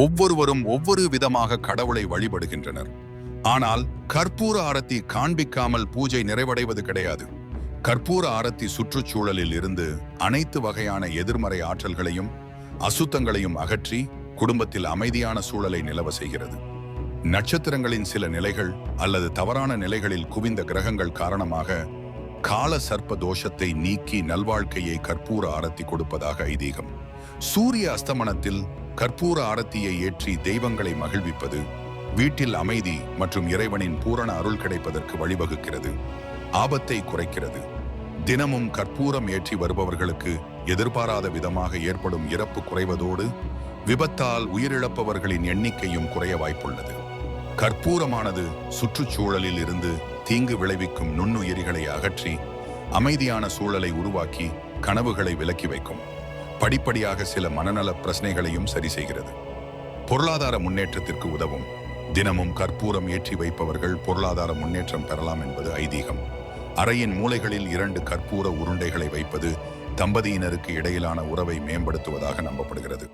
ஒவ்வொருவரும் ஒவ்வொரு விதமாக கடவுளை வழிபடுகின்றனர். ஆனால் கற்பூர ஆரத்தி காண்பிக்காமல் பூஜை நிறைவடைவது கிடையாது. கற்பூர ஆரத்தி சுற்றுச்சூழலில் இருந்து அனைத்து வகையான எதிர்மறை ஆற்றல்களையும் அசுத்தங்களையும் அகற்றி குடும்பத்தில் அமைதியான சூழலை நிலவ செய்கிறது. நட்சத்திரங்களின் சில நிலைகள் அல்லது தவறான நிலைகளில் குவிந்த கிரகங்கள் காரணமாக கால சர்ப்ப தோஷத்தை நீக்கி நல்வாழ்க்கையை கற்பூர ஆரத்தி கொடுப்பதாக ஐதீகம். சூரிய அஸ்தமனத்தில் கற்பூர ஆரத்தியை ஏற்றி தெய்வங்களை மகிழ்விப்பது வீட்டில் அமைதி மற்றும் இறைவனின் பூரண அருள் கிடைப்பதற்கு வழிவகுக்கிறது ஆபத்தை குறைக்கிறது. தினமும் கற்பூரம் ஏற்றி வருபவர்களுக்கு எதிர்பாராத விதமாக ஏற்படும் இறப்பு குறைவதோடு விபத்தால் உயிரிழப்பவர்களின் எண்ணிக்கையும் குறைய வாய்ப்புள்ளது. கற்பூரமானது சுற்றுச்சூழலில் இருந்து தீங்கு விளைவிக்கும் நுண்ணுயிரிகளை அகற்றி அமைதியான சூழலை உருவாக்கி கனவுகளை விலக்கி வைக்கும். படிப்படியாக சில மனநல பிரச்சனைகளையும் சரி செய்கிறது. பொருளாதார முன்னேற்றத்திற்கு உதவும். தினமும் கற்பூரம் ஏற்றி வைப்பவர்கள் பொருளாதார முன்னேற்றம் பெறலாம் என்பது ஐதீகம். அறையின் மூலைகளில் இரண்டு கற்பூர உருண்டைகளை வைப்பது தம்பதியினருக்கு இடையிலான உறவை மேம்படுத்துவதாக நம்பப்படுகிறது.